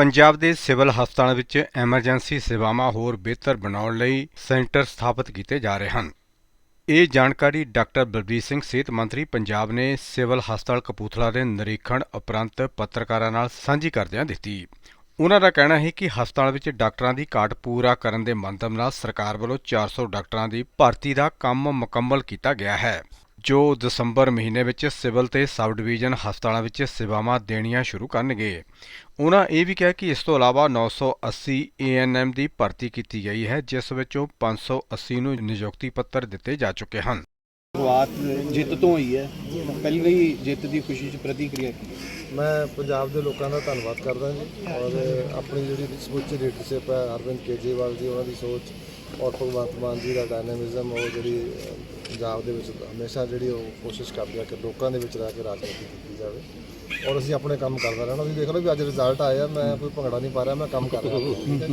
ਪੰਜਾਬ ਦੇ ਸਿਵਲ ਹਸਪਤਾਲਾਂ ਵਿੱਚ ਐਮਰਜੈਂਸੀ ਸੇਵਾਵਾਂ ਹੋਰ ਬਿਹਤਰ ਬਣਾਉਣ ਲਈ ਸੈਂਟਰ ਸਥਾਪਿਤ ਕੀਤੇ ਜਾ ਰਹੇ ਹਨ। ਇਹ ਜਾਣਕਾਰੀ ਡਾਕਟਰ ਬਲਬੀਰ ਸਿੰਘ, ਸਿਹਤ ਮੰਤਰੀ ਪੰਜਾਬ ਨੇ ਸਿਵਲ ਹਸਪਤਾਲ ਕਪੂਥਲਾ ਦੇ ਨਿਰੀਖਣ ਉਪਰੰਤ ਪੱਤਰਕਾਰਾਂ ਨਾਲ ਸਾਂਝੀ ਕਰਦਿਆਂ ਦਿੱਤੀ। ਉਹਨਾਂ ਦਾ ਕਹਿਣਾ ਹੈ ਕਿ ਹਸਪਤਾਲ ਵਿੱਚ ਡਾਕਟਰਾਂ ਦੀ ਘਾਟ ਪੂਰਾ ਕਰਨ ਦੇ ਮੰਤਵ ਨਾਲ ਸਰਕਾਰ ਵੱਲੋਂ 400 ਡਾਕਟਰਾਂ ਦੀ ਭਰਤੀ ਦਾ ਕੰਮ ਮੁਕੰਮਲ ਕੀਤਾ ਗਿਆ ਹੈ। ਜੋ ਦਸੰਬਰ ਮਹੀਨੇ ਵਿੱਚ ਸਿਵਲ ਤੇ ਸਬ ਡਿਵੀਜ਼ਨ ਹਸਪਤਾਲਾਂ ਵਿੱਚ ਸੇਵਾਵਾਂ ਦੇਣੀਆਂ ਸ਼ੁਰੂ ਕਰਨਗੇ। ਉਹਨਾਂ ਇਹ ਵੀ ਕਿਹਾ ਕਿ ਇਸ ਤੋਂ ਇਲਾਵਾ 980 ਏਐਨਐਮ ਦੀ ਭਰਤੀ ਕੀਤੀ ਗਈ ਹੈ ਜਿਸ ਵਿੱਚੋਂ 580 ਨੂੰ ਨਿਯੁਕਤੀ ਪੱਤਰ ਦਿੱਤੇ ਜਾ ਚੁੱਕੇ ਹਨ। ਸ਼ੁਰੂਆਤ ਜਿੱਤ ਤੋਂ ਹੋਈ ਹੈ। ਪਹਿਲੀ ਜਿੱਤ ਦੀ ਖੁਸ਼ੀ 'ਚ ਪ੍ਰਤੀਕਿਰਿਆ ਕੀ? ਮੈਂ ਪੰਜਾਬ ਦੇ ਲੋਕਾਂ ਦਾ ਧੰਨਵਾਦ ਕਰਦਾ ਜੀ ਔਰ ਆਪਣੀ ਜਿਹੜੀ ਸਮੁੱਚੀ ਲੀਡਰਸ਼ਿਪ ਹੈ ਅਰਵਿੰਦ ਕੇਜਰੀਵਾਲ ਜੀ ਉਹਨਾਂ ਦੀ ਸੋਚ ਔਰ ਭਗਵੰਤ ਮਾਨ ਜੀ ਦਾ ਡਾਇਨਾਮਿਜ਼ਮ ਉਹ ਜਿਹੜੀ ਪੰਜਾਬ ਦੇ ਵਿੱਚ ਹਮੇਸ਼ਾ ਜਿਹੜੀ ਉਹ ਕੋਸ਼ਿਸ਼ ਕਰਦੇ ਆ ਕਿ ਲੋਕਾਂ ਦੇ ਵਿੱਚ ਰਹਿ ਕੇ ਰਾਜਨੀਤੀ ਕੀਤੀ ਜਾਵੇ। ਔਰ ਅਸੀਂ ਆਪਣੇ ਕੰਮ ਕਰਦਾ ਰਹਿਣਾ ਤੁਸੀਂ ਦੇਖ ਲਓ ਵੀ ਅੱਜ ਰਿਜ਼ਲਟ ਆਇਆ ਮੈਂ ਕੋਈ ਭੰਗੜਾ ਨਹੀਂ ਪਾ ਰਿਹਾ ਮੈਂ ਕੰਮ ਕਰ ਰਿਹਾ। ਠੀਕ ਹੈ?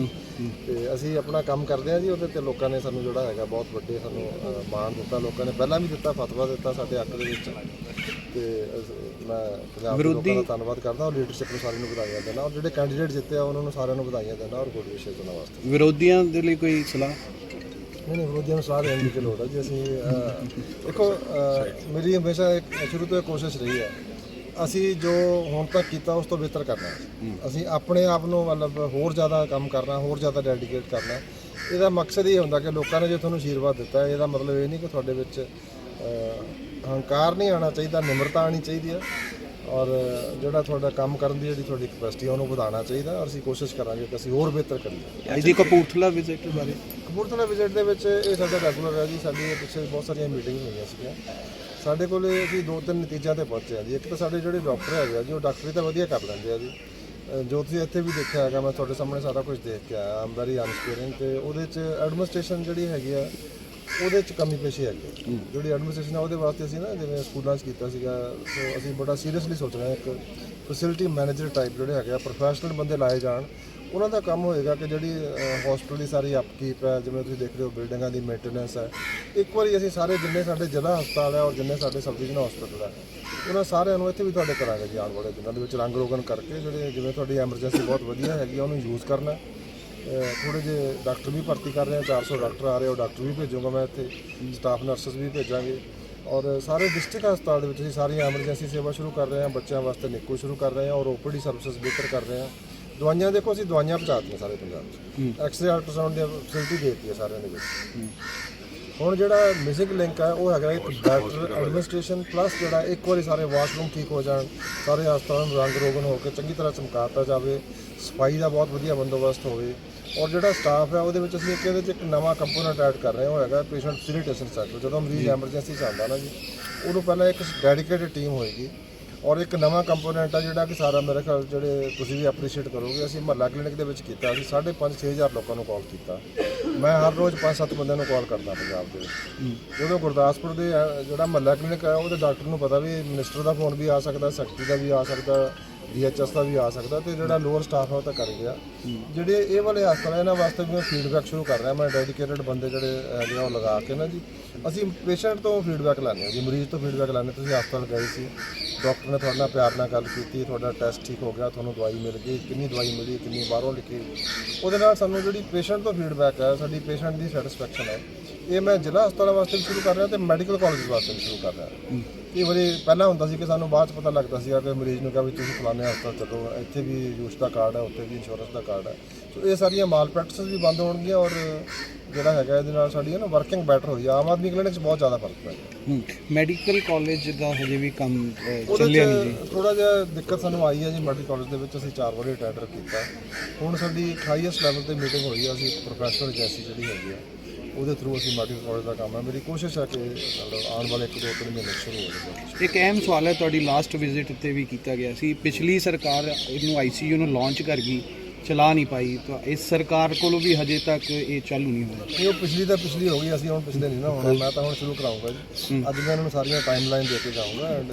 ਤੇ ਅਸੀਂ ਆਪਣਾ ਕੰਮ ਕਰਦੇ ਆ ਜੀ ਉਹਦੇ ਤੇ ਲੋਕਾਂ ਨੇ ਸਾਨੂੰ ਜਿਹੜਾ ਹੈਗਾ ਬਹੁਤ ਵੱਡੇ ਸਾਨੂੰ ਮਾਣ ਦਿੱਤਾ। ਲੋਕਾਂ ਨੇ ਪਹਿਲਾਂ ਵੀ ਦਿੱਤਾ ਫਤਵਾ ਦਿੱਤਾ ਸਾਡੇ ਹੱਕ ਦੇ ਵਿੱਚ। ਤੇ ਮੈਂ ਪੰਜਾਬ ਦੇ ਲੋਕਾਂ ਦਾ ਧੰਨਵਾਦ ਕਰਦਾ ਔਰ ਲੀਡਰਸ਼ਿਪ ਨੂੰ ਸਾਰਿਆਂ ਨੂੰ ਵਧਾਈਆਂ ਦੇਣਾ। ਔਰ ਜਿਹੜੇ ਕੈਂਡੀਡੇਟ ਜਿੱਤੇ ਆ ਉਹਨਾਂ ਨੂੰ ਸਾਰਿਆਂ ਨੂੰ ਵਧਾਈਆਂ ਦੇਣਾ ਔਰ ਗੁੱਡ ਵਿਸ਼ੇਸ ਦੇਣ ਵਾਸਤੇ। ਵਿਰੋਧੀਆਂ ਦੇ ਲਈ ਕੋਈ ਸਲਾਹ? ਨਹੀਂ ਨਹੀਂ ਵਿਰੋਧੀਆਂ ਨੂੰ ਸਲਾਹ ਦੇਣ ਦੀ ਲੋੜ ਹੈ ਜੀ। ਅਸੀਂ ਅਹ, ਦੇਖੋ ਅਹ, ਮੇਰੀ ਹਮੇਸ਼ਾ ਇੱਕ ਸ਼ੁਰੂ ਤੋਂ ਇਹ ਕੋਸ਼ਿਸ਼ ਰਹੀ ਹੈ। ਅਸੀਂ ਜੋ ਹੁਣ ਤੱਕ ਕੀਤਾ ਉਸ ਤੋਂ ਬਿਹਤਰ ਕਰਨਾ ਹੈ। ਅਸੀਂ ਆਪਣੇ ਆਪ ਨੂੰ ਮਤਲਬ ਹੋਰ ਜ਼ਿਆਦਾ ਕੰਮ ਕਰਨਾ ਹੋਰ ਜ਼ਿਆਦਾ ਡੈਡੀਕੇਟ ਕਰਨਾ ਇਹਦਾ ਮਕਸਦ ਇਹ ਹੁੰਦਾ ਕਿ ਲੋਕਾਂ ਨੇ ਜੇ ਤੁਹਾਨੂੰ ਆਸ਼ੀਰਵਾਦ ਦਿੱਤਾ ਹੈ, ਇਹਦਾ ਮਤਲਬ ਇਹ ਨਹੀਂ ਕਿ ਤੁਹਾਡੇ ਵਿੱਚ ਅਹ, ਹੰਕਾਰ ਨਹੀਂ ਆਉਣਾ ਚਾਹੀਦਾ ਨਿਮਰਤਾ ਆਣੀ ਚਾਹੀਦੀ ਹੈ। ਔਰ ਜਿਹੜਾ ਤੁਹਾਡਾ ਕੰਮ ਕਰਨ ਦੀ ਜਿਹੜੀ ਤੁਹਾਡੀ ਕਪੈਸਿਟੀ ਉਹਨੂੰ ਵਧਾਉਣਾ ਚਾਹੀਦਾ ਔਰ ਅਸੀਂ ਕੋਸ਼ਿਸ਼ ਕਰਾਂਗੇ ਕਿ ਅਸੀਂ ਹੋਰ ਬਿਹਤਰ ਕਰੀਏ। ਅੱਜ ਦੀ ਕਪੂਰਥਲਾ ਵਿਜ਼ਿਟ ਬਾਰੇ। ਕਪੂਰਥਲਾ ਵਿਜ਼ਿਟ ਦੇ ਵਿੱਚ ਇਹ ਸਾਡਾ ਰੈਗੂਲਰ ਹੈ ਜੀ। ਸਾਡੀ ਪਿੱਛੇ ਬਹੁਤ ਸਾਰੀਆਂ ਮੀਟਿੰਗਸ ਹੋਈਆਂ ਸੀਗੀਆਂ। ਸਾਡੇ ਕੋਲ ਅਸੀਂ ਦੋ ਤਿੰਨ ਨਤੀਜਿਆਂ ਤੇ ਪਹੁੰਚੇ ਆ ਜੀ। ਇੱਕ ਤਾਂ ਸਾਡੇ ਜਿਹੜੇ ਡਾਕਟਰ ਹੈਗੇ ਆ ਜੀ ਉਹ ਡਾਕਟਰੀ ਤਾਂ ਵਧੀਆ ਕਰ ਲੈਂਦੇ ਆ ਜੀ। ਜੋ ਤੁਸੀਂ ਇੱਥੇ ਵੀ ਦੇਖਿਆ ਹੈਗਾ ਮੈਂ ਤੁਹਾਡੇ ਸਾਹਮਣੇ ਸਾਰਾ ਕੁਝ ਦੇਖ ਕੇ ਆਇਆ ਆਮ ਵੈਰੀ ਅਨਸਪੀਰਿੰਗ ਤੇ ਉਹਦੇ ਚ ਐਡਮਿਨਿਸਟ੍ਰੇਸ਼ਨ ਜਿਹੜੀ ਹੈਗੀ ਆ ਉਹਦੇ ਚ ਕਮੀ ਪੇਸ਼ੀ ਹੈਗੀ ਹੈ। ਜਿਹੜੀ ਐਡਮਿਨਿਸਟ੍ਰੇਸ਼ਨ ਆ ਉਹਦੇ ਵਾਸਤੇ ਅਸੀਂ ਨਾ ਜਿਵੇਂ ਸਕੂਲਾਂ 'ਚ ਕੀਤਾ ਸੀਗਾ ਸੋ ਅਸੀਂ ਬੜਾ ਸੀਰੀਅਸਲੀ ਸੋਚ ਰਹੇ ਹਾਂ ਇੱਕ ਫੈਸਿਲਿਟੀ ਮੈਨੇਜਰ ਟਾਈਪ ਜਿਹੜੇ ਹੈਗੇ ਆ ਪ੍ਰੋਫੈਸ਼ਨਲ ਬੰਦੇ ਲਾਏ ਜਾਣ। ਉਹਨਾਂ ਦਾ ਕੰਮ ਹੋਏਗਾ ਕਿ ਜਿਹੜੀ ਹਸਪੀਟਲ ਦੀ ਸਾਰੀ ਅਪਕੀਪ ਹੈ ਜਿਵੇਂ ਤੁਸੀਂ ਦੇਖ ਰਹੇ ਹੋ ਬਿਲਡਿੰਗਾਂ ਦੀ ਮੇਨਟੇਨੈਂਸ ਹੈ। ਇੱਕ ਵਾਰੀ ਅਸੀਂ ਸਾਰੇ ਜਿੰਨੇ ਸਾਡੇ ਜ਼ਿਲ੍ਹਾ ਹਸਪਤਾਲ ਹੈ ਔਰ ਜਿੰਨੇ ਸਾਡੇ ਸਬ ਡਿਵੀਜ਼ਨ ਹਸਪੀਟਲ ਹੈ ਉਹਨਾਂ ਸਾਰਿਆਂ ਨੂੰ ਇੱਥੇ ਵੀ ਤੁਹਾਡੇ ਕਰਾਂਗੇ ਜੀ ਆਉਣ ਵਾਲੇ ਦਿਨਾਂ ਦੇ ਵਿੱਚ ਰੰਗ ਰੋਗਨ ਕਰਕੇ ਜਿਹੜੇ ਜਿਵੇਂ ਤੁਹਾਡੀ ਐਮਰਜੈਂਸੀ ਬਹੁਤ ਵਧੀਆ ਹੈਗੀ ਆ, ਉਹਨੂੰ ਯੂਜ਼ ਕਰਨਾ। ਥੋੜੇ ਜਿਹੇ ਡਾਕਟਰ ਵੀ ਭਰਤੀ ਕਰ ਰਹੇ ਆ 400 ਡਾਕਟਰ ਆ ਰਹੇ ਉਹ ਡਾਕਟਰ ਵੀ ਭੇਜੂਗਾ ਮੈਂ ਇੱਥੇ ਸਟਾਫ ਨਰਸਸ ਵੀ ਭੇਜਾਂਗੇ। ਔਰ ਸਾਰੇ ਡਿਸਟ੍ਰਿਕਟ ਹਸਪਤਾਲ ਦੇ ਵਿੱਚ ਅਸੀਂ ਸਾਰੀਆਂ ਐਮਰਜੈਂਸੀ ਸੇਵਾ ਸ਼ੁਰੂ ਕਰ ਰਹੇ ਹਾਂ ਬੱਚਿਆਂ ਵਾਸਤੇ ਨਿੱਕੂ ਸ਼ੁਰੂ ਕਰ ਰਹੇ ਹਾਂ ਔਰ ਓਪੀਡੀ ਸਰਵਿਸਿਜ਼ ਬਿਹਤਰ ਕਰ ਰਹੇ ਹਾਂ ਦਵਾਈਆਂ ਦੇਖੋ ਅਸੀਂ ਦਵਾਈਆਂ ਪਹੁੰਚਾਤੀਆਂ ਸਾਰੇ ਪੰਜਾਬ 'ਚ। ਐਕਸਰੇ ਅਲਟਰਾਸਾਊਂਡ ਦੀ ਫੈਸਿਲਿਟੀ ਦਿੱਤੀ ਹੈ ਸਾਰਿਆਂ ਦੇ ਵਿੱਚ। ਹੁਣ ਜਿਹੜਾ ਮਿਸਿੰਗ ਲਿੰਕ ਹੈ ਉਹ ਹੈਗਾ ਇੱਕ ਬੈਟਰ ਐਡਮਿਨਿਸਟ੍ਰੇਸ਼ਨ ਪਲੱਸ ਜਿਹੜਾ ਇੱਕ ਵਾਰੀ ਸਾਰੇ ਵਾਸ਼ਰੂਮ ਠੀਕ ਹੋ ਜਾਣ ਸਾਰੇ ਹਸਪਤਾਲਾਂ ਨੂੰ ਰੰਗ ਰੋਗਨ ਹੋ ਕੇ ਚੰਗੀ ਤਰ੍ਹਾਂ ਚਮਕਾਤਾ ਜਾਵੇ ਸਫ਼ਾਈ ਦਾ ਬਹੁਤ ਵਧੀਆ ਬੰਦੋਬਸਤ ਹੋਵੇ ਔਰ ਜਿਹੜਾ ਸਟਾਫ ਹੈ ਉਹਦੇ ਵਿੱਚ ਅਸੀਂ ਇੱਕ ਇਹਦੇ 'ਚ ਇੱਕ ਨਵਾਂ ਕੰਪੋਨੈਂਟ ਐਡ ਕਰ ਰਹੇ ਹਾਂ ਉਹ ਹੈਗਾ ਪੇਸ਼ੈਂਟ ਫੈਸਿਲਿਟੇਸ਼ਨ ਸੈਂਟਰ ਜਦੋਂ ਮਰੀਜ਼ ਐਮਰਜੈਂਸੀ 'ਚ ਆਉਂਦਾ ਨਾ ਜੀ ਉਹਨੂੰ ਪਹਿਲਾਂ ਇੱਕ ਡੈਡੀਕੇਟਡ ਟੀਮ ਹੋਏਗੀ ਔਰ ਇੱਕ ਨਵਾਂ ਕੰਪੋਨੈਂਟ ਆ ਜਿਹੜਾ ਕਿ ਸਾਰਾ ਮੇਰੇ ਖਿਆਲ ਜਿਹੜੇ ਤੁਸੀਂ ਵੀ ਐਪਰੀਸ਼ੀਏਟ ਕਰੋਗੇ ਅਸੀਂ ਮਹੱਲਾ ਕਲੀਨਿਕ ਦੇ ਵਿੱਚ ਕੀਤਾ ਅਸੀਂ 5.5 6000 ਲੋਕਾਂ ਨੂੰ ਕਾਲ ਕੀਤਾ। ਮੈਂ ਹਰ ਰੋਜ਼ 5-7 ਬੰਦਿਆਂ ਨੂੰ ਕਾਲ ਕਰਦਾ ਪੰਜਾਬ ਦੇ ਵਿੱਚ। ਜਦੋਂ ਗੁਰਦਾਸਪੁਰ ਦੇ ਜਿਹੜਾ ਮਹੱਲਾ ਕਲੀਨਿਕ ਹੈ ਉਹਦੇ ਡਾਕਟਰ ਨੂੰ ਪਤਾ ਵੀ ਮਿਨਿਸਟਰ ਦਾ ਫੋਨ ਵੀ ਆ ਸਕਦਾ ਸੈਕਟਰੀ ਦਾ ਵੀ ਆ ਸਕਦਾ ਡੀਐਚਐਸ ਦਾ ਵੀ ਆ ਸਕਦਾ ਤੇ ਜਿਹੜਾ ਲੋਅਰ ਸਟਾਫ ਹੈ ਉਹ ਤਾਂ ਕਰ ਗਿਆ। ਜਿਹੜੇ ਇਹ ਵਾਲੇ ਹਸਪਤਾਲ ਹੈ ਇਹਨਾਂ ਵਾਸਤੇ ਵੀ ਮੈਂ ਫੀਡਬੈਕ ਸ਼ੁਰੂ ਕਰ ਰਿਹਾ। ਮੈਂ ਡੈਡੀਕੇਟਡ ਬੰਦੇ ਜਿਹੜੇ ਹੈਗੇ ਆ ਉਹ ਲਗਾ ਕੇ ਨਾ ਜੀ। ਅਸੀਂ ਪੇਸ਼ੈਂਟ ਤੋਂ ਫੀਡਬੈਕ ਲੈਂਦੇ ਹਾਂ ਜੀ, ਮਰੀਜ਼ ਤੋਂ ਫੀਡਬੈਕ ਲੈਂਦੇ ਤੁਸੀਂ ਹਸਪਤਾਲ ਗਏ ਸੀ ਡਾਕਟਰ ਨੇ ਤੁਹਾਡੇ ਨਾਲ ਪਿਆਰ ਨਾਲ ਗੱਲ ਕੀਤੀ, ਤੁਹਾਡਾ ਟੈਸਟ ਠੀਕ ਹੋ ਗਿਆ, ਤੁਹਾਨੂੰ ਦਵਾਈ ਮਿਲ ਗਈ, ਕਿੰਨੀ ਦਵਾਈ ਮਿਲੀ, ਕਿੰਨੀ ਬਾਹਰੋਂ ਲਿਖੀ। ਉਹਦੇ ਨਾਲ ਸਾਨੂੰ ਜਿਹੜੀ ਪੇਸ਼ੈਂਟ ਤੋਂ ਫੀਡਬੈਕ ਹੈ ਸਾਡੀ ਪੇਸ਼ੈਂਟ ਦੀ ਸੈਟੀਸਫੈਕਸ਼ਨ ਹੈ ਇਹ ਮੈਂ ਜ਼ਿਲ੍ਹਾ ਹਸਪਤਾਲਾਂ ਵਾਸਤੇ ਵੀ ਸ਼ੁਰੂ ਕਰ ਰਿਹਾ ਤੇ ਮੈਡੀਕਲ ਕਾਲਜ ਵਾਸਤੇ ਵੀ ਸ਼ੁਰੂ ਕਰ ਰਿਹਾ। ਇਹ ਵਾਰੀ ਪਹਿਲਾਂ ਹੁੰਦਾ ਸੀ ਕਿ ਸਾਨੂੰ ਬਾਅਦ ਚ ਪਤਾ ਲੱਗਦਾ ਸੀਗਾ ਕਿ ਮਰੀਜ਼ ਨੂੰ ਕਹਾਂ ਵੀ ਤੁਸੀਂ ਫਲਾਣੇ ਹਸਪਤਾਲ ਚੱਲੋ ਇੱਥੇ ਵੀ ਯੂਸ਼ ਦਾ ਕਾਰਡ ਹੈ ਉੱਥੇ ਵੀ ਇੰਸ਼ੋਰੈਂਸ ਦਾ ਕਾਰਡ ਹੈ। ਸੋ ਇਹ ਸਾਰੀਆਂ ਮਾਲ ਪ੍ਰੈਕਟਿਸਸ ਵੀ ਬੰਦ ਹੋਣਗੀਆਂ ਔਰ ਜਿਹੜਾ ਹੈਗਾ ਇਹਦੇ ਨਾਲ ਸਾਡੀ ਨਾ ਵਰਕਿੰਗ ਬੈਟਰ ਹੋਈ। ਆਮ ਆਦਮੀ ਕਲੀਨਿਕ 'ਚ ਬਹੁਤ ਜ਼ਿਆਦਾ ਫ਼ਰਕ ਪਿਆ। ਮੈਡੀਕਲ ਕਾਲਜ ਦਾ ਹਜੇ ਵੀ ਕੰਮ ਚੱਲਿਆ ਨਹੀਂ ਜੀ। ਥੋੜਾ ਜਿਹਾ ਦਿੱਕਤ ਸਾਨੂੰ ਆਈ ਹੈ ਜੀ ਮੈਡੀਕਲ ਕਾਲਜ ਦੇ ਵਿੱਚ ਅਸੀਂ ਚਾਰ ਵਾਰੀ ਟੈਂਡਰ ਕੀਤਾ। ਹੁਣ ਸਾਡੀ ਹਾਈਐਸਟ ਲੈਵਲ ਤੇ ਮੀਟਿੰਗ ਹੋਈ ਆ ਅਸੀਂ ਪ੍ਰੋਫੈਸਰ ਜੈਸੀ ਜਿਹੜੀ ਹੈਗੀ ਆ। ਉਹਦੇ ਥਰੂ ਅਸੀਂ ਮੈਡੀਕਲ ਕਾਲਜ ਦਾ ਕੰਮ ਹੈ। ਮੇਰੀ ਕੋਸ਼ਿਸ਼ ਹੈ ਕਿ ਮਤਲਬ ਆਉਣ ਵਾਲੇ ਇੱਕ ਦੋ ਤਿੰਨ ਮਹੀਨੇ ਸ਼ੁਰੂ ਹੋ ਜਾਵੇ ਇੱਕ ਅਹਿਮ ਸਵਾਲ ਹੈ ਤੁਹਾਡੀ ਲਾਸਟ ਵਿਜ਼ਿਟ ਤੇ ਵੀ ਕੀਤਾ ਗਿਆ ਸੀ। ਪਿਛਲੀ ਸਰਕਾਰ ਇਹਨੂੰ ਆਈਸੀਯੂ ਨੂੰ ਲਾਂਚ ਕਰ ਗਈ ਚਲਾ ਨਹੀਂ ਪਾਈ। ਤਾਂ ਇਸ ਸਰਕਾਰ ਕੋਲੋਂ ਵੀ ਹਜੇ ਤੱਕ ਇਹ ਚਾਲੂ ਨਹੀਂ ਹੋਇਆ। ਉਹ ਪਿਛਲੀ ਤਾਂ ਪਿਛਲੀ ਹੋ ਗਈ ਅਸੀਂ ਹੁਣ ਪਿਛਲੇ ਨਹੀਂ ਨਾ ਹੋਣਾ। ਮੈਂ ਤਾਂ ਹੁਣ ਸ਼ੁਰੂ ਕਰਾਉਂਗਾ ਜੀ। ਅੱਜ ਮੈਂ ਇਹਨਾਂ ਨੂੰ ਸਾਰੀਆਂ ਟਾਈਮਲਾਈਨ ਦੇ ਕੇ ਜਾਊਂਗਾ ਐਂਡ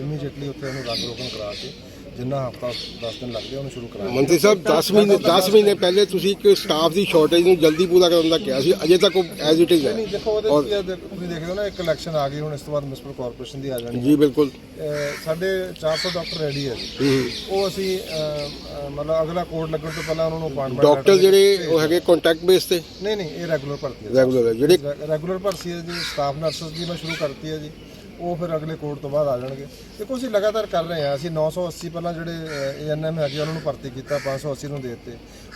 ਇਮੀਡੀਏਟਲੀ ਉੱਥੇ ਉਹਨੂੰ ਰੰਗ ਰੋਗਨ ਕਰਾ ਕੇ ਜਿੰਨਾ ਹਫਤਾ 10 ਦਿਨ ਲੱਗਦੇ ਉਹਨੂੰ ਸ਼ੁਰੂ ਕਰਾਂਗੇ। ਮੰਤਰੀ ਸਾਹਿਬ 10 ਮਹੀਨੇ 10 ਮਹੀਨੇ ਪਹਿਲੇ ਤੁਸੀਂ ਇੱਕ ਸਟਾਫ ਦੀ ਸ਼ਾਰਟੇਜ ਨੂੰ ਜਲਦੀ ਪੂਰਾ ਕਰਨ ਦਾ ਕਿਹਾ ਸੀ ਅਜੇ ਤੱਕ ਐਜ਼ ਇਟ ਇਜ਼ ਹੈ। ਨਹੀਂ ਦੇਖੋ ਉਹਦੇ ਕੀ ਆ, ਦੇਖੋ, ਤੁਸੀਂ ਦੇਖਦੇ ਹੋ ਨਾ ਇੱਕ ਇਲੈਕਸ਼ਨ ਆ ਗਈ ਹੁਣ ਇਸ ਤੋਂ ਬਾਅਦ ਮਿਊਨਿਸਪਲ ਕਾਰਪੋਰੇਸ਼ਨ ਦੀ ਆ ਜਾਣੀ ਜੀ ਬਿਲਕੁਲ। ਅਹ ਸਾਡੇ 400 ਡਾਕਟਰ ਰੈਡੀ ਹੈ। ਜੀ ਉਹ ਅਸੀਂ ਅਹ, ਅਹ, ਮਤਲਬ ਅਗਲਾ ਕੋਡ ਲੱਗਣ ਤੋਂ ਪਹਿਲਾਂ ਉਹਨਾਂ ਨੂੰ ਅਪਾਇੰਟਮੈਂਟ ਡਾਕਟਰ ਜਿਹੜੇ ਉਹ ਹੈਗੇ ਕੰਟੈਕਟ ਬੇਸ ਤੇ? ਨਹੀਂ ਨਹੀਂ ਇਹ ਰੈਗੂਲਰ ਭਰਤੀ ਹੈ। ਰੈਗੂਲਰ ਜਿਹੜੇ ਰੈਗੂਲਰ ਭਰਤੀ ਹੈ ਜੀ ਸਟਾਫ ਨਰਸਸ ਦੀ ਮੈਂ ਸ਼ੁਰੂ ਕਰਤੀ ਹੈ ਜੀ। ਉਹ ਫਿਰ ਅਗਲੇ ਕੋਡ ਤੋਂ ਬਾਅਦ ਆ ਜਾਣਗੇ। ਦੇਖੋ ਅਸੀਂ ਲਗਾਤਾਰ ਕਰ ਰਹੇ ਹਾਂ। ਅਸੀਂ 980 ਪਹਿਲਾਂ ਜਿਹੜੇ ਏਐਨਐਮ ਹੈਗੇ ਉਹਨਾਂ ਨੂੰ ਭਰਤੀ ਕੀਤਾ 580 ਨੂੰ ਦੇ ਦਿੱਤੇ।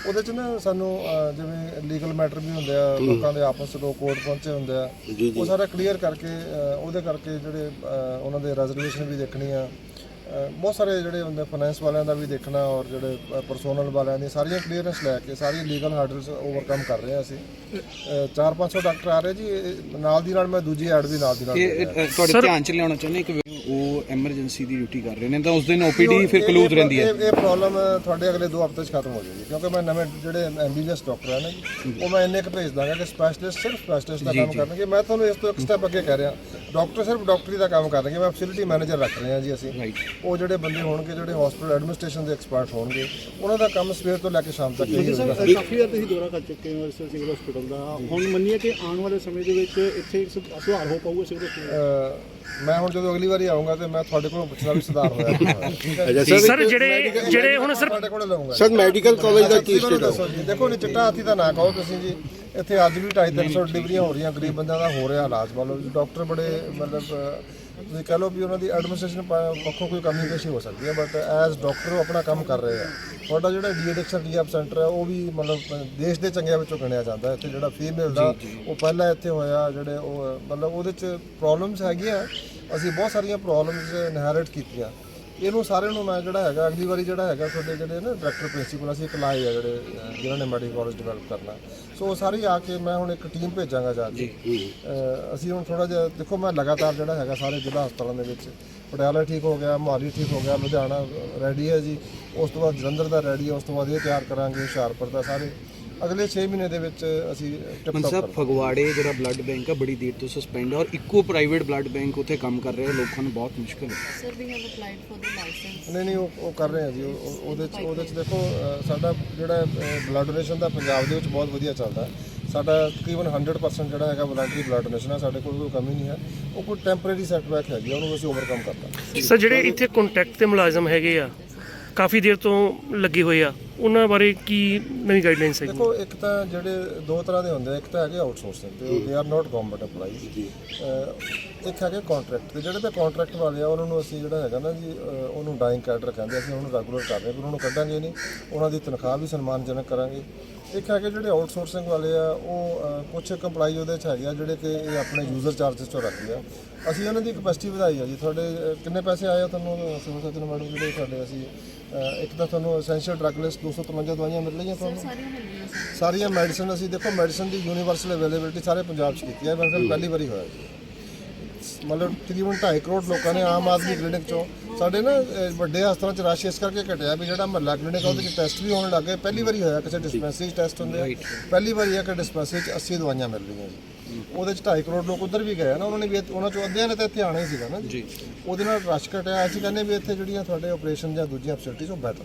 ਉਹਦੇ ਚ ਨਾ ਸਾਨੂੰ ਅਹ, ਜਿਵੇਂ ਲੀਗਲ ਮੈਟਰ ਵੀ ਹੁੰਦੇ ਆ ਲੋਕਾਂ ਦੇ ਆਪਸ ਵਿੱਚ ਕੋਰਟ ਪਹੁੰਚੇ ਹੁੰਦੇ ਆ। ਉਹ ਸਾਰਾ ਕਲੀਅਰ ਕਰਕੇ ਅਹ, ਉਹਦੇ ਕਰਕੇ ਜਿਹੜੇ ਅਹ, ਉਹਨਾਂ ਦੇ ਰੈਜ਼ਰਵੇਸ਼ਨ ਵੀ ਦੇਖਣੀ ਆ ਬਹੁਤ ਸਾਰੇ ਜਿਹੜੇ ਹੁੰਦੇ ਫਾਈਨੈਂਸ ਵਾਲਿਆਂ ਦਾ ਵੀ ਦੇਖਣਾ ਔਰ ਜਿਹੜੇ ਪਰਸੋਨਲ ਵਾਲਿਆਂ ਦੀ ਸਾਰੀਆਂ ਕਲੀਅਰੈਂਸ ਲੈ ਕੇ ਸਾਰੀ ਲੀਗਲ ਹਾਰਡਲਸ ਓਵਰਕਮ ਕਰ ਰਹੇ ਹਾਂ ਅਸੀਂ। 4-500 ਡਾਕਟਰ ਆ ਰਹੇ ਜੀ ਨਾਲ ਦੀ ਨਾਲ ਮੈਂ ਦੂਜੀ ਐਡ ਵੀ ਨਾਲ ਦੀ ਨਾਲ ਤੁਹਾਡੇ ਧਿਆਨ ਚ ਲਿਆਉਣਾ ਚਾਹੁੰਦੇ ਕਿ ਉਹ ਐਮਰਜੈਂਸੀ ਦੀ ਡਿਊਟੀ ਕਰ ਰਹੇ ਨੇ ਤਾਂ ਉਸ ਦਿਨ ਓਪੀਡੀ ਫਿਰ ਕਲੂਜ਼ ਰਹਿੰਦੀ ਹੈ। ਇਹ ਪ੍ਰੋਬਲਮ ਤੁਹਾਡੇ ਅਗਲੇ 2 ਹਫ਼ਤੇ 'ਚ ਖਤਮ ਹੋ ਜਾਏਗੀ ਕਿਉਂਕਿ ਮੈਂ ਨਵੇਂ ਜਿਹੜੇ ਐਮਬੀਬੀਐਸ ਡਾਕਟਰ ਹਨ ਜੀ ਉਹ ਮੈਂ ਇੰਨੇ ਕੁ ਭੇਜ ਦਾਂਗਾ ਕਿ ਸਪੈਸ਼ਲਿਸਟ ਸਿਰਫ ਸਪੈਸ਼ਲਿਸਟ ਦਾ ਕੰਮ ਕਰਨਗੇ। ਮੈਂ ਤੁਹਾਨੂੰ ਇਸ ਤੋਂ ਇੱਕ ਸਟੈਪ ਅੱਗੇ ਕਹਿ ਰਿਹਾ ਡਾਕਟਰ ਸਿਰਫ ਡਾਕਟਰੀ ਦਾ ਕੰਮ ਕਰਨਗੇ ਮੈਂ ਫੈਸਿਲਿਟੀ ਮੈਨੇਜਰ ਰੱਖ ਰਹੇ ਹਾਂ ਜੀ ਅਸੀਂ। ਉਹ ਜਿਹੜੇ ਬੰਦੇ ਹੋਣਗੇ ਜਿਹੜੇ ਹਸਪੀਟਲ ਐਡਮਿਨਿਸਟ੍ਰੇਸ਼ਨ ਦੇ ਐਕਸਪਰਟ ਹੋਣਗੇ ਉਹਨਾਂ ਦਾ ਕੰਮ ਸਵੇਰ ਤੋਂ ਲੈ ਕੇ ਸ਼ਾਮ ਤੱਕ ਇਹੀ ਹੋਏਗਾ। ਕਾਫੀ ਵਾਰ ਤੁਸੀਂ ਦੌਰਾ ਕਰ ਚੁੱਕੇ ਹੋ ਇਸ ਸਿਵਲ ਹਸਪੀਟਲ ਦਾ। ਹੁਣ ਮੰਨੀਏ ਕਿ ਆਉਣ ਵਾਲੇ ਸਮੇਂ ਦੇ ਵਿੱਚ ਇੱਥੇ ਸੁਧਾਰ ਹੋ ਪਾਊਗਾ ਸਿਵਲ ਹਸਪੀਟਲ ਮੈਂ ਹੁਣ ਜਦੋਂ ਅਗਲੀ ਵਾਰੀ ਆਉਂਗਾ ਤੇ ਮੈਂ ਤੁਹਾਡੇ ਕੋਲੋਂ ਪੁੱਛਣਾ ਵੀ ਸੁਧਾਰ ਹੋਇਆ ਹੈ ਸਰ ਸਰ ਜਿਹੜੇ ਜਿਹੜੇ ਹੁਣ ਸਰ ਤੁਹਾਡੇ ਕੋਲੋਂ ਲਵਾਂਗਾ ਸਰ ਮੈਡੀਕਲ ਕਾਲਜ ਦਾ ਕੀ ਸਟੇਟਸ ਦੇਖੋ ਨਹੀਂ ਚਿੱਟਾ ਹਾਥੀ ਦਾ ਨਾ ਕਹੋ ਤੁਸੀਂ ਜੀ। ਇੱਥੇ ਅੱਜ ਵੀ 250 ਡਿਗਰੀਆਂ ਹੋ ਰਹੀਆਂ ਗਰੀਬ ਬੰਦਿਆਂ ਦਾ ਹੋ ਰਿਹਾ ਇਲਾਜ। ਮਤਲਬ ਡਾਕਟਰ ਬੜੇ ਮਤਲਬ ਤੁਸੀਂ ਕਹ ਲਓ ਵੀ ਉਹਨਾਂ ਦੀ ਐਡਮਿਨਿਸਟ੍ਰੇਸ਼ਨ ਪੱਖੋਂ ਕੋਈ ਕਮੀ ਪੇਸ਼ੀ ਹੋ ਸਕਦੀ ਹੈ ਬਟ ਐਜ਼ ਡਾਕਟਰ ਉਹ ਆਪਣਾ ਕੰਮ ਕਰ ਰਹੇ ਆ। ਤੁਹਾਡਾ ਜਿਹੜਾ ਡੀ ਐਡਿਕਸ਼ਨ ਰੀਹੈਬ ਸੈਂਟਰ ਹੈ ਉਹ ਵੀ ਮਤਲਬ ਦੇਸ਼ ਦੇ ਚੰਗਿਆਂ ਵਿੱਚੋਂ ਗਿਣਿਆ ਜਾਂਦਾ ਹੈ। ਇੱਥੇ ਜਿਹੜਾ ਫੀਮੇਲ ਦਾ ਉਹ ਪਹਿਲਾਂ ਇੱਥੇ ਹੋਇਆ ਜਿਹੜੇ ਉਹ ਮਤਲਬ ਉਹਦੇ ਚ ਪ੍ਰੋਬਲਮਸ ਹੈਗੀਆਂ। ਅਸੀਂ ਬਹੁਤ ਸਾਰੀਆਂ ਪ੍ਰੋਬਲਮਸ ਇਨਹੈਰਿਟ ਕੀਤੀਆਂ। ਇਹਨੂੰ ਸਾਰਿਆਂ ਨੂੰ ਮੈਂ ਜਿਹੜਾ ਹੈਗਾ ਅਗਲੀ ਵਾਰੀ ਜਿਹੜਾ ਹੈਗਾ ਤੁਹਾਡੇ ਜਿਹੜੇ ਨਾ ਡਾਇਰੈਕਟਰ ਪ੍ਰਿੰਸੀਪਲ ਅਸੀਂ ਇੱਕ ਲਾਏ ਆ ਜਿਹੜੇ ਜਿਨ੍ਹਾਂ ਨੇ ਮੈਡੀਕਲ ਕਾਲਜ ਡਿਵੈਲਪ ਕਰਨਾ। ਸੋ ਉਹ ਸਾਰੇ ਆ ਕੇ ਮੈਂ ਹੁਣ ਇੱਕ ਟੀਮ ਭੇਜਾਂਗਾ ਜਾ ਕੇ। ਅਸੀਂ ਹੁਣ ਥੋੜਾ ਜਿਹਾ ਦੇਖੋ ਮੈਂ ਲਗਾਤਾਰ ਜਿਹੜਾ ਹੈਗਾ ਸਾਰੇ ਜ਼ਿਲ੍ਹਾ ਹਸਪਤਾਲਾਂ ਦੇ ਵਿੱਚ ਪਟਿਆਲਾ ਠੀਕ ਹੋ ਗਿਆ ਮੋਹਾਲੀ ਠੀਕ ਹੋ ਗਿਆ ਲੁਧਿਆਣਾ ਰੈਡੀ ਹੈ ਜੀ। ਉਸ ਤੋਂ ਬਾਅਦ ਜਲੰਧਰ ਦਾ ਰੈਡੀ ਹੈ ਉਸ ਤੋਂ ਬਾਅਦ ਇਹ ਤਿਆਰ ਕਰਾਂਗੇ ਹੁਸ਼ਿਆਰਪੁਰ ਦਾ ਸਾਰੇ। ਅਗਲੇ 6 ਮਹੀਨੇ ਦੇ ਵਿੱਚ ਅਸੀਂ ਟਿਪ ਮਨ ਸਾਹਿਬ ਫਗਵਾੜੇ ਜਿਹੜਾ ਬਲੱਡ ਬੈਂਕ ਆ ਬੜੀ ਦੇਰ ਤੋਂ ਸਸਪੈਂਡ ਹੈ ਔਰ ਇੱਕੋ ਪ੍ਰਾਈਵੇਟ ਬਲੱਡ ਬੈਂਕ ਉੱਥੇ ਕੰਮ ਕਰ ਰਿਹਾ ਲੋਕਾਂ ਨੂੰ ਬਹੁਤ ਮੁਸ਼ਕਲ ਹੈ। Sir, we have applied for the license. ਨਹੀਂ ਨਹੀਂ ਉਹ ਉਹ ਕਰ ਰਹੇ ਆ ਜੀ ਉਹ- ਉਹ- ਉਹਦੇ ਚ ਉਹਦੇ ਚ ਦੇਖੋ ਸਾਡਾ ਜਿਹੜਾ ਬਲੱਡ ਡੋਨੇਸ਼ਨ ਦਾ ਪੰਜਾਬ ਦੇ ਵਿੱਚ ਬਹੁਤ ਵਧੀਆ ਚੱਲਦਾ ਹੈ। ਸਾਡਾ ਤਕਰੀਬਨ 100% ਜਿਹੜਾ ਹੈਗਾ ਵਲੰਟਰੀ ਬਲੱਡ ਡੋਨੇਸ਼ਨ ਹੈ ਸਾਡੇ ਕੋਲ ਕੋਈ ਕਮੀ ਨਹੀਂ ਹੈ। ਉਹ ਕੋਈ ਟੈਂਪਰੇਰੀ ਸੈਟਬੈਕ ਹੈਗੀ ਆ, ਉਹਨੂੰ ਅਸੀਂ ਓਵਰਕਮ ਕਰਤਾ ਸਰ ਜਿਹੜੇ ਇੱਥੇ ਕੰਟੈਕਟ ਤੇ ਮੁਲਾਜ਼ਮ ਹੈਗੇ ਆ ਕਾਫੀ ਦੇਰ ਤੋਂ ਲੱਗੇ ਹੋਏ ਆ। ਉਹਨਾਂ ਬਾਰੇ ਕੀ ਨਵੀਂ ਗਾਈਡਲਾਈਨਸ ਹੈਗੀ ਦੇਖੋ ਇੱਕ ਤਾਂ ਜਿਹੜੇ ਦੋ ਤਰ੍ਹਾਂ ਦੇ ਹੁੰਦੇ ਆ। ਇੱਕ ਤਾਂ ਹੈਗੇ ਆਊਟਸੋਰਸਿੰਗ ਤੇ they are not government EMPLOYEES ਜੀ। ਇੱਕ ਹੈਗੇ ਕੰਟਰੈਕਟ ਤੇ ਜਿਹੜੇ ਤਾਂ ਕੰਟਰੈਕਟ ਵਾਲੇ ਆ ਉਹਨਾਂ ਨੂੰ ਅਸੀਂ ਜਿਹੜਾ ਹੈਗਾ ਨਾ ਜੀ ਉਹਨੂੰ ਡਾਈਂਗ ਕੈਡਰ ਕਹਿੰਦੇ ਅਸੀਂ ਉਹਨੂੰ ਰੈਗੂਲਰ ਕਰ ਰਹੇ ਹਾਂ, ਪਰ ਉਹਨਾਂ ਕੱਢਾਂਗੇ ਨਹੀਂ। ਉਹਨਾਂ ਦੀ ਤਨਖਾਹ ਵੀ ਸਨਮਾਨਜਨਕ ਕਰਾਂਗੇ। ਇੱਕ ਹੈਗੇ ਜਿਹੜੇ ਆਊਟਸੋਰਸਿੰਗ ਵਾਲੇ ਆ ਉਹ ਕੁਝ ਕੰਪਲਾਈ ਉਹਦੇ ਚ ਹੈਗੇ ਆ ਜਿਹੜੇ ਕਿ ਇਹ ਆਪਣੇ ਯੂਜ਼ਰ ਚਾਰजेस ਚੋਂ ਰੱਖਦੇ ਆ। ਅਸੀਂ ਉਹਨਾਂ ਦੀ ਕਪੈਸਿਟੀ ਵਧਾਈ ਆ ਜੀ। ਤੁਹਾਡੇ ਕਿੰਨੇ ਪੈਸੇ ਆਏ ਆ ਤੁਹਾਨੂੰ ਸਿਵਲ ਸਰਜਨ ਮੈਡਮ ਜਿਹੜੇ ਤੁਹਾਡੇ ਅਸੀਂ ਇੱਕ ਤਾਂ ਤੁਹਾਨੂੰ ਐਸੈਂਸ਼ੀਅਲ ਡਰੱਗ ਲਿਸਟ 253 ਦਵਾਈਆਂ ਮਿਲ ਰਹੀਆਂ ਤੁਹਾਨੂੰ? ਸਾਰੀਆਂ ਮਿਲੀਆਂ ਸਰ। ਸਾਰੀਆਂ ਮੈਡੀਸਨ ਅਸੀਂ ਦੇਖੋ ਮੈਡੀਸਨ ਦੀ ਯੂਨੀਵਰਸਲ ਅਵੇਲੇਬਿਲਿਟੀ ਸਾਰੇ ਪੰਜਾਬ 'ਚ ਕੀਤੀ ਹੈ ਮੈਂ ਪਹਿਲੀ ਵਾਰੀ ਹੋਇਆ ਜੀ। ਮਤਲਬ ਤਕਰੀਬਨ 2.5 ਕਰੋੜ ਲੋਕਾਂ ਨੇ ਆਮ ਆਦਮੀ ਕਲੀਨਿਕ ਚੋਂ ਸਾਡੇ ਨਾ ਅਹ, ਵੱਡੇ ਹਸਪਤਾਲਾਂ 'ਚ ਰਸ਼ ਇਸ ਕਰਕੇ ਘਟਿਆ ਵੀ ਜਿਹੜਾ ਮਹੱਲਾ ਕਲੀਨਿਕ ਆ ਉਹਦੇ 'ਚ ਟੈਸਟ ਵੀ ਹੋਣ ਲੱਗੇ ਪਹਿਲੀ ਵਾਰੀ ਹੋਇਆ ਕਿਸੇ ਡਿਸਪੈਂਸਰੀ 'ਚ ਟੈਸਟ ਹੁੰਦੇ ਆ। ਪਹਿਲੀ ਵਾਰੀ ਆ ਕਿ ਡਿਸਪੈਂਸਰੀ 'ਚ 80 ਦਵਾਈਆਂ ਮਿਲ ਰਹੀਆਂ ਜੀ। ਉਹਦੇ 'ਚ 2.5 ਕਰੋੜ ਲੋਕ ਉਧਰ ਵੀ ਗਏ ਆ ਨਾ ਉਹਨਾਂ ਨੇ ਵੀ ਇੱਥੇ- ਉਹਨਾਂ 'ਚੋਂ ਅੱਧਿਆਂ ਨੇ ਤਾਂ ਇੱਥੇ ਆਣਾ ਹੀ ਸੀਗਾ ਨਾ ਜੀ। ਉਹਦੇ ਨਾਲ ਰਸ਼ ਘਟਿਆ ਅਸੀਂ ਕਹਿੰਦੇ ਵੀ ਇੱਥੇ ਜਿਹੜੀਆਂ ਤੁਹਾਡੇ ਆਪਰੇਸ਼ਨ ਜਾਂ ਦੂਜੀਆਂ ਫੈਸਿਲਿਟੀਆਂ ਉਹ ਬੈਟਰ